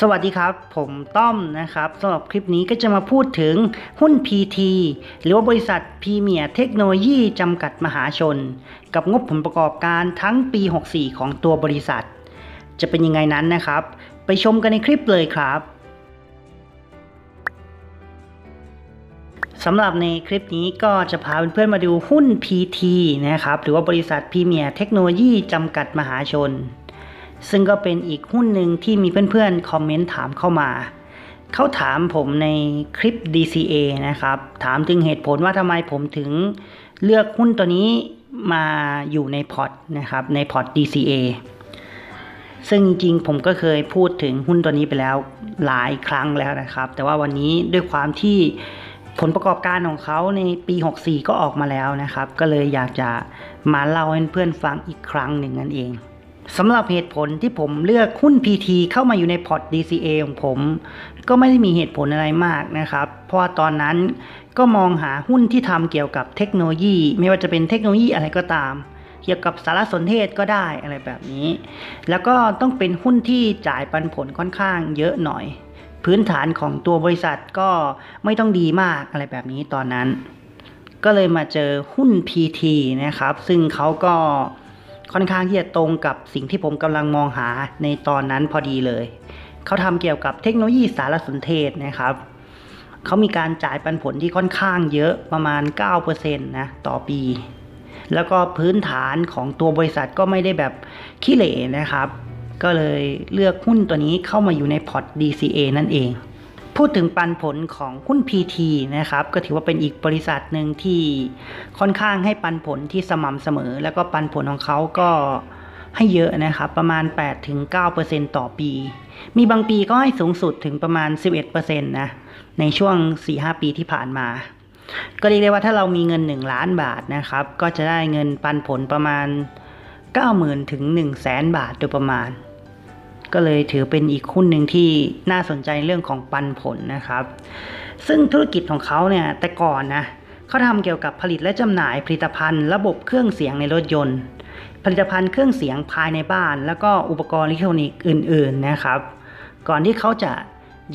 สวัสดีครับ ผมต้อมนะครับสำหรับคลิปนี้ก็จะมาพูดถึงหุ้น PT หรือว่าบริษัทพรีเมียร์เทคโนโลยีจำกัดมหาชน กับงบผลประกอบการทั้งปี 64 ของตัวบริษัท จะเป็นยังไงนั้นนะครับ ไปชมกันในคลิปเลยครับสำหรับในคลิปนี้ก็จะพาเพื่อนๆมาดูหุ้น PT นะครับหรือว่าบริษัทพรีเมียร์เทคโนโลยีจำกัดมหาชน ซึ่งก็เป็นอีกหุ้นหนึ่งที่มีเพื่อนๆคอมเมนต์ถามเข้ามาเขาถามผมในคลิป DCA นะครับ ถามถึงเหตุผลว่าทำไมผมถึงเลือกหุ้นตัวนี้มาอยู่ในพอร์ตนะครับ ในพอร์ต DCA ซึ่งจริงๆผมก็เคยพูดถึงหุ้นตัวนี้ไปแล้วหลายครั้งแล้วนะครับ แต่ว่าวันนี้ด้วยความที่ผลประกอบการของเขาในปี 64 ก็ออกมาแล้วนะครับ ก็เลยอยากจะมาเล่าให้เพื่อนฟังอีกครั้งหนึ่งนั่นเอง สำหรับเหตุผลที่ผมเลือกหุ้น PT เข้ามาอยู่ในพอร์ต DCA ของผม ก็ไม่ได้มีเหตุผลอะไรมากนะครับ เพราะตอนนั้นก็มองหาหุ้นที่ทำเกี่ยวกับเทคโนโลยี ไม่ว่าจะเป็นเทคโนโลยีอะไรก็ตาม เกี่ยวกับสารสนเทศก็ได้อะไรแบบนี้ แล้วก็ต้องเป็นหุ้นที่จ่ายปันผลค่อนข้างเยอะหน่อย พื้นฐานของตัวบริษัทก็ไม่ต้องดีมากอะไรแบบนี้ตอนนั้น ก็เลยมาเจอหุ้น PT นะครับ ซึ่งเขาก็ ค่อนข้างที่จะตรงกับสิ่งที่ผมกำลังมองหาในตอนนั้นพอดีเลย เขาทำเกี่ยวกับเทคโนโลยีสารสนเทศนะครับ เขามีการจ่ายปันผลที่ค่อนข้างเยอะประมาณ 9%นะต่อปี แล้วก็พื้นฐานของตัวบริษัทก็ไม่ได้แบบขี้เหร่นะครับ ก็เลยเลือกหุ้นตัวนี้เข้ามาอยู่ในพอร์ต DCA นั่นเอง พูดถึงปันผลของหุ้น PT นะครับ ก็ถือว่าเป็นอีกบริษัทหนึ่งที่ค่อนข้างให้ปันผลที่สม่ำเสมอ แล้วก็ปันผลของเขาก็ให้เยอะนะครับ ประมาณ 8-9%ต่อปี มีบางปีก็ให้สูงสุดถึงประมาณ 11%นะในช่วง 4-5 ปีที่ผ่านมา ก็เรียกได้ว่าถ้าเรามีเงิน 1 ล้านบาทนะครับ ก็จะได้เงินปันผลประมาณ 90,000ถึง1 0 0 0 0 0 บาทโดยประมาณ ก็เลยถือเป็นอีกหุ้นหนึ่งที่น่าสนใจเรื่องของปันผลนะครับ ซึ่งธุรกิจของเขาเนี่ยแต่ก่อนนะเขาทำเกี่ยวกับผลิตและจำหน่ายผลิตภัณฑ์ระบบเครื่องเสียงในรถยนต์ ผลิตภัณฑ์เครื่องเสียงภายในบ้าน แล้วก็อุปกรณ์อิเล็กทรอนิกส์อื่น ๆนะครับ ก่อนที่เขาจะ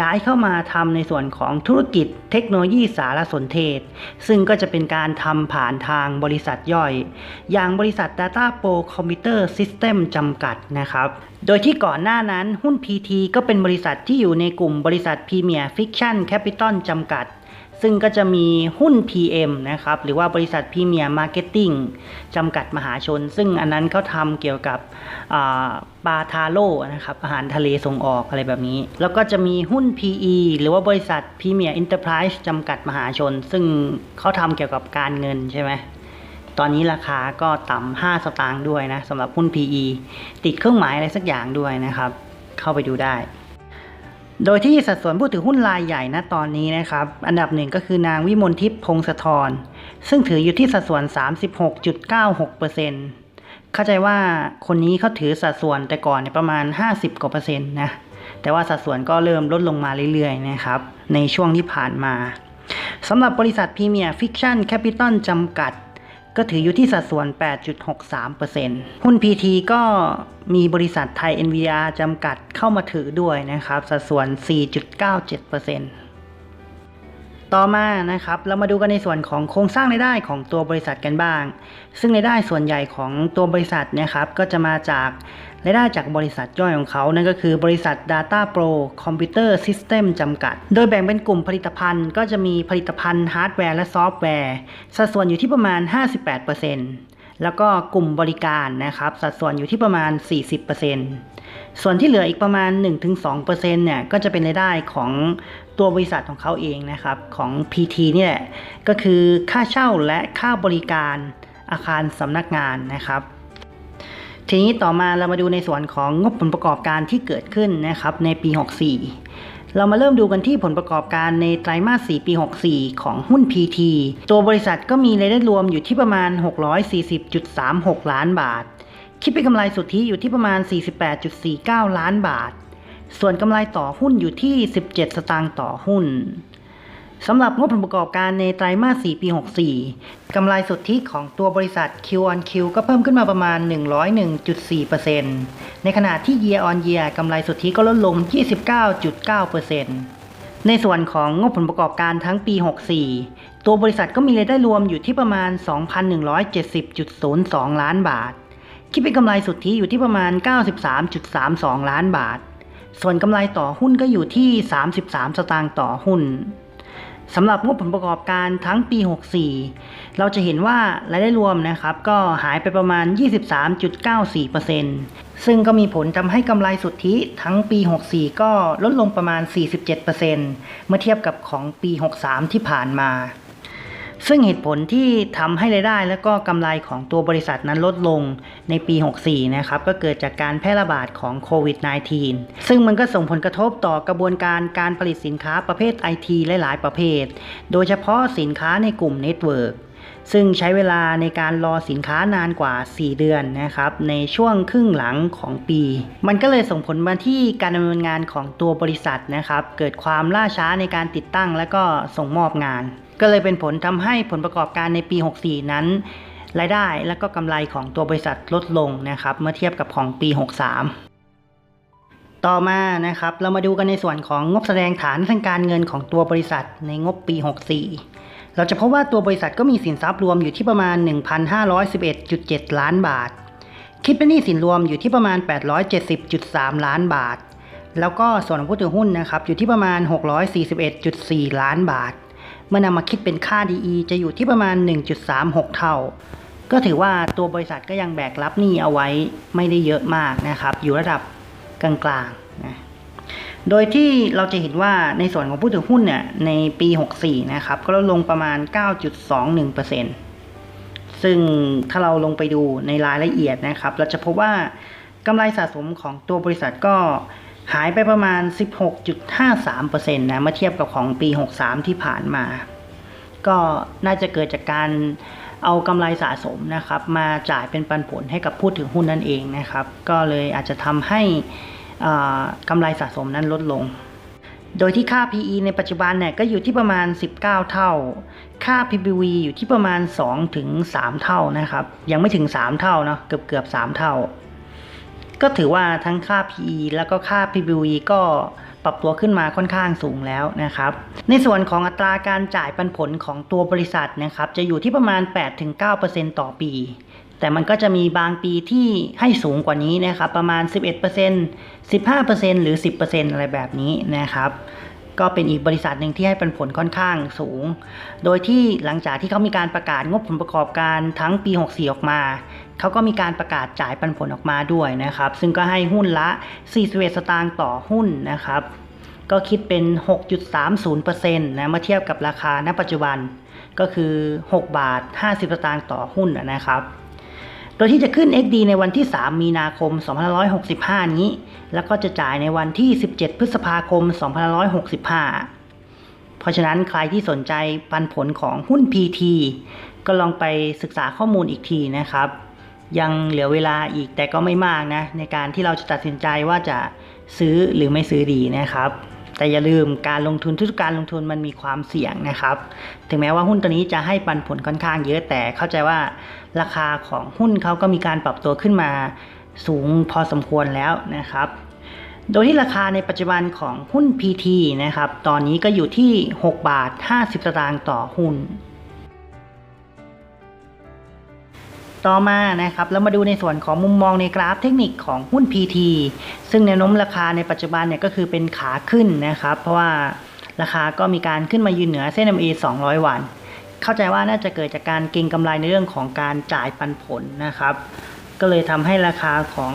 ย้ายเข้ามาทำในส่วนของธุรกิจเทคโนโลยีสารสนเทศ ซึ่งก็จะเป็นการทำผ่านทางบริษัทย่อย อย่างบริษัท Data Pro Computer System จำกัดนะครับ โดยที่ก่อนหน้านั้นหุ้น PT ก็เป็นบริษัทที่อยู่ในกลุ่มบริษัท Premier Fiction Capital จำกัด ซึ่งก็จะมีหุ้น PM นะครับ หรือว่าบริษัท Premier Marketing จำกัดมหาชน ซึ่งอันนั้นเขาทำเกี่ยวกับปลาทาโร่นะครับ อาหารทะเลส่งออกอะไรแบบนี้ แล้วก็จะมีหุ้น PE หรือว่าบริษัท Premier Enterprise จำกัดมหาชน ซึ่งเขาทำเกี่ยวกับการเงินใช่ไหม ตอนนี้ราคาก็ต่ำ5สตางค์ด้วยนะสำหรับหุ้น PE ติดเครื่องหมายอะไรสักอย่างด้วยนะครับ เข้าไปดูได้ โดยที่สัดส่วนผู้ถือหุ้นรายใหญ่นะตอนนี้นะครับ อันดับหนึ่งก็คือนางวิมลทิพย์พงศธรซึ่งถืออยู่ที่สัดส่วน 36.96%เข้าใจว่าคนนี้เขาถือสัดส่วนแต่ก่อนเนี่ยประมาณ 50กว่าเปอร์เซ็นต์นะแต่ว่าสัดส่วนก็เริ่มลดลงมาเรื่อยๆนะครับในช่วงที่ผ่านมาสำหรับบริษัทพรีเมียร์ฟิกชั่นแคปิตอลจำกัด ก็ถืออยู่ที่สัดส่วน 8.63%หุ้น PT ก็มีบริษัทไทย NVR จำกัดเข้ามาถือด้วยนะครับ สัดส่วน 4.97% ต่อมานะครับเรามาดูกันในส่วนของโครงสร้างรายได้ของตัวบริษัทกันบ้าง ซึ่งรายได้ส่วนใหญ่ของตัวบริษัทเนะครับก็จะมาจากรายได้จากบริษัทย่อยของเขานั่นก็คือบริษัท Data Pro Computer System จำกัด โดยแบ่งเป็นกลุ่มผลิตภัณฑ์ ก็จะมีผลิตภัณฑ์ฮาร์ดแวร์และซอฟต์แวร์สัดส่วนอยู่ที่ประมาณ 58%แล้วก็กลุ่มบริการนะครับสัดส่วนอยู่ที่ประมาณ 40% ส่วนที่เหลืออีกประมาณ 1-2%เนี่ยก็จะเป็นรายได้ของตัวบริษัทของเขาเองนะครับของ PT นี่แหละก็คือค่าเช่าและค่าบริการอาคารสำนักงานนะครับ ทีนี้ต่อมาเรามาดูในส่วนของงบผลประกอบการที่เกิดขึ้นนะครับในปี 64 เรามาเริ่มดูกันที่ผลประกอบการในไตรมาส 4 ปี 64 ของหุ้น PT ตัวบริษัทก็มีรายได้รวมอยู่ที่ประมาณ 640.36 ล้านบาท คิดเป็นกำไรสุทธิอยู่ที่ประมาณ 48.49 ล้านบาท ส่วนกำไรต่อหุ้นอยู่ที่ 17 สตางค์ต่อหุ้นสำหรับงบผลประกอบการในไตรมาส 4 ปี 64 กำไรสุทธิของตัวบริษัท Q on Q ก็เพิ่มขึ้นมาประมาณ 101.4%ในขณะที่ Year on Year กำไรสุทธิก็ลดลง 29.9%ในส่วนของงบผลประกอบการทั้งปี 64 ตัวบริษัทก็มีรายได้รวมอยู่ที่ประมาณ 2,170.02 ล้านบาท คิดเป็นกำไรสุทธิอยู่ที่ประมาณ 93.32 ล้านบาท ส่วนกำไรต่อหุ้นก็อยู่ที่ 33 สตางค์ต่อหุ้นสำหรับงบผลประกอบการทั้งปี 64 เราจะเห็นว่ารายได้รวมนะครับ ก็หายไปประมาณ 23.94%ซึ่งก็มีผลทำให้กำไรสุทธิทั้งปี 64 ก็ลดลงประมาณ 47%เมื่อเทียบกับของปี 63 ที่ผ่านมา ซึ่งเหตุผลที่ทำให้รายได้ และก็กำไรของตัวบริษัทนั้นลดลงในปี 64 นะครับก็เกิดจากการแพร่ระบาดของโควิด -19 ซึ่งมันก็ส่งผลกระทบต่อกระบวนการการผลิตสินค้าประเภท IT หลาย ๆ ประเภท โดยเฉพาะสินค้าในกลุ่มเน็ตเวิร์กซึ่งใช้เวลาในการรอสินค้านานกว่า 4 เดือนนะครับ ในช่วงครึ่งหลังของปี มันก็เลยส่งผลมาที่การดำเนินงานของตัวบริษัทนะครับ เกิดความล่าช้าในการติดตั้งและก็ส่งมอบงาน ก็เลยเป็นผลทำให้ผลประกอบการในปี 64 นั้น รายได้และก็กำไรของตัวบริษัทลดลงนะครับ เมื่อเทียบกับของปี 63ต่อมานะครับเรามาดูกันในส่วนของงบแสดงฐานทางการเงินของตัวบริษัทในงบปี 64 เราจะพบว่าตัวบริษัทก็มีสินทรัพย์รวมอยู่ที่ประมาณ 1,511.7 ล้านบาท คิดเป็นหนี้สินรวมอยู่ที่ประมาณ 870.3 ล้านบาท แล้วก็ส่วนของผู้ถือหุ้นนะครับอยู่ที่ประมาณ 641.4 ล้านบาท เมื่อนำมาคิดเป็นค่า DE จะอยู่ที่ประมาณ 1.36 เท่า ก็ถือว่าตัวบริษัทก็ยังแบกรับหนี้เอาไว้ไม่ได้เยอะมากนะครับ อยู่ระดับกลางๆนะโดยที่เราจะเห็นว่าในส่วนของผู้ถือหุ้นเนี่ยในปี 64 นะครับ ก็ลดลงประมาณ 9.21%ซึ่งถ้าเราลงไปดูในรายละเอียดนะครับ เราจะพบว่ากำไรสะสมของตัวบริษัทก็ หายไปประมาณ 16.53%นะเมื่อเทียบกับของปี 63 ที่ผ่านมา ก็น่าจะเกิดจากการเอากำไรสะสมนะครับ มาจ่ายเป็นปันผลให้กับผู้ถือหุ้นนั่นเองนะครับ ก็เลยอาจจะทำให้อ่ากำไรสะสมนั้นลดลง โดยที่ค่า PE ในปัจจุบันเนี่ยก็อยู่ที่ประมาณ 19 เท่า ค่า PBV อยู่ที่ประมาณ 2-3 เท่านะครับ ยังไม่ถึง 3 เท่าเนาะเกือบเกือบๆ3เท่า ก็ถือว่าทั้งค่า PE แล้วก็ค่า PBV ก็ปรับตัวขึ้นมาค่อนข้างสูงแล้วนะครับ ในส่วนของอัตราการจ่ายปันผลของตัวบริษัทนะครับจะอยู่ที่ประมาณ 8-9%ต่อปี แต่มันก็จะมีบางปีที่ให้สูงกว่านี้นะครับประมาณ 11% 15%หรือ 10%อะไรแบบนี้นะครับ ก็เป็นอีกบริษัทหนึ่งที่ให้ปันผลค่อนข้างสูง โดยที่หลังจากที่เขามีการประกาศงบผลประกอบการทั้งปี 64 ออกมาเขาก็มีการประกาศจ่ายปันผลออกมาด้วยนะครับ ซึ่งก็ให้หุ้นละ41สตางค์ต่อหุ้นนะครับ ก็คิดเป็น 6.30%นะเมื่อเทียบกับราคาณปัจจุบันก็คือ 6 บาท 50สตางค์ต่อหุ้นนะครับ โดยที่จะขึ้น XD ในวันที่ 3 มีนาคม 2565 นี้ แล้วก็จะจ่ายในวันที่ 17 พฤษภาคม 2565 เพราะฉะนั้นใครที่สนใจปันผลของหุ้น PT ก็ลองไปศึกษาข้อมูลอีกทีนะครับ ยังเหลือเวลาอีกแต่ก็ไม่มากนะ ในการที่เราจะตัดสินใจว่าจะซื้อหรือไม่ซื้อดีนะครับ แต่อย่าลืมการลงทุนทุกการลงทุนมันมีความเสี่ยงนะครับ ถึงแม้ว่าหุ้นตัวนี้จะให้ปันผลค่อนข้างเยอะแต่เข้าใจว่าราคาของหุ้นเขาก็มีการปรับตัวขึ้นมาสูงพอสมควรแล้วนะครับ โดยที่ราคาในปัจจุบันของหุ้น PT นะครับ ตอนนี้ก็อยู่ที่ 6 บาท 50 สตางค์ต่อหุ้น ต่อมานะครับเรามาดูในส่วนของมุมมองในกราฟเทคนิคของหุ้น PT ซึ่งแนวโน้มราคาในปัจจุบันเนี่ยก็คือเป็นขาขึ้นนะครับ เพราะว่าราคาก็มีการขึ้นมายืนเหนือเส้น MA 200 วัน เข้าใจว่าน่าจะเกิดจากการเก็งกำไรในเรื่องของการจ่ายปันผลนะครับ ก็เลยทำให้ราคาของ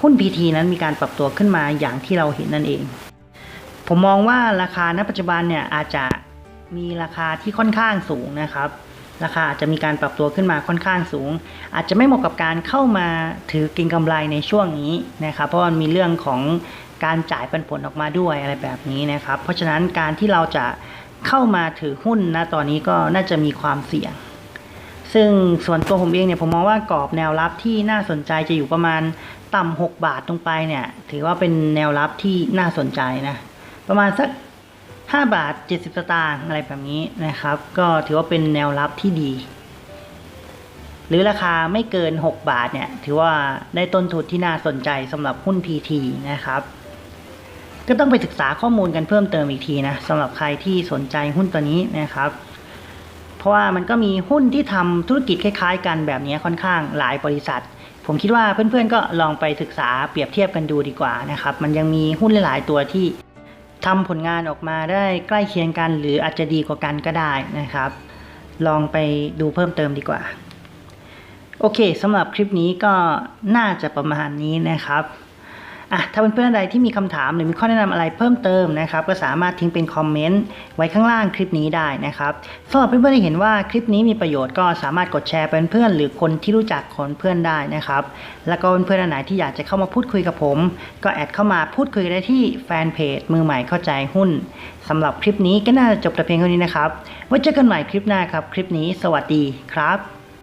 หุ้น PT นั้นมีการปรับตัวขึ้นมาอย่างที่เราเห็นนั่นเอง ผมมองว่าราคาณปัจจุบันเนี่ยอาจจะมีราคาที่ค่อนข้างสูงนะครับ ราคาอาจจะมีการปรับตัวขึ้นมาค่อนข้างสูง อาจจะไม่เหมาะกับการเข้ามาถือก็งกำไรในช่วงนี้นะครับเพราะมันมีเรื่องของการจ่ายปันผลออกมาด้วยอะไรแบบนี้นะครับ เพราะฉะนั้นการที่เราจะเข้ามาถือหุ้นนะตอนนี้ก็น่าจะมีความเสี่ยง ซึ่งส่วนตัวผมเองเนี่ยผมมองว่ากรอบแนวรับที่น่าสนใจจะอยู่ประมาณต่ำ6บาทตรงไปเนี่ย ถือว่าเป็นแนวรับที่น่าสนใจนะ ประมาณสัก 5 บาท 70 สตางค์อะไรแบบนี้นะครับ ก็ถือว่าเป็นแนวรับที่ดี หรือราคาไม่เกิน 6 บาทเนี่ย ถือว่าได้ต้นทุนที่น่าสนใจสำหรับหุ้น PT นะครับ ก็ต้องไปศึกษาข้อมูลกันเพิ่มเติมอีกทีนะสำหรับใครที่สนใจหุ้นตัวนี้นะครับ เพราะว่ามันก็มีหุ้นที่ทำธุรกิจคล้ายๆ กันแบบนี้ค่อนข้างหลายบริษัทผมคิดว่าเพื่อนๆก็ลองไปศึกษาเปรียบเทียบกันดูดีกว่านะครับ มันยังมีหุ้นหลายๆตัวที่ ทำผลงานออกมาได้ใกล้เคียงกัน หรืออาจจะดีกว่ากันก็ได้นะครับ ลองไปดูเพิ่มเติมดีกว่า โอเคสำหรับคลิปนี้ก็น่าจะประมาณนี้นะครับ อะถ้าเพื่อนๆใดที่มีคำถามหรือมีข้อแนะนำอะไรเพิ่มเติมนะครับก็สามารถทิ้งเป็นคอมเมนต์ไว้ข้างล่างคลิปนี้ได้นะครับสำหรับเพื่อนๆที่เห็นว่าคลิปนี้มีประโยชน์ก็สามารถกดแชร์เป็นเพื่อนหรือคนที่รู้จักคนเพื่อนได้นะครับแล้วก็เพื่อนๆอันไหนที่อยากจะเข้ามาพูดคุยกับผม ก็แอดเข้ามาพูดคุยได้ที่แฟนเพจมือใหม่เข้าใจหุ้นสำหรับคลิปนี้ก็น่าจะจบแต่เพียงเท่านี้นะครับไว้เจอกันใหม่คลิปหน้าครับ คลิปนี้สวัสดีครับ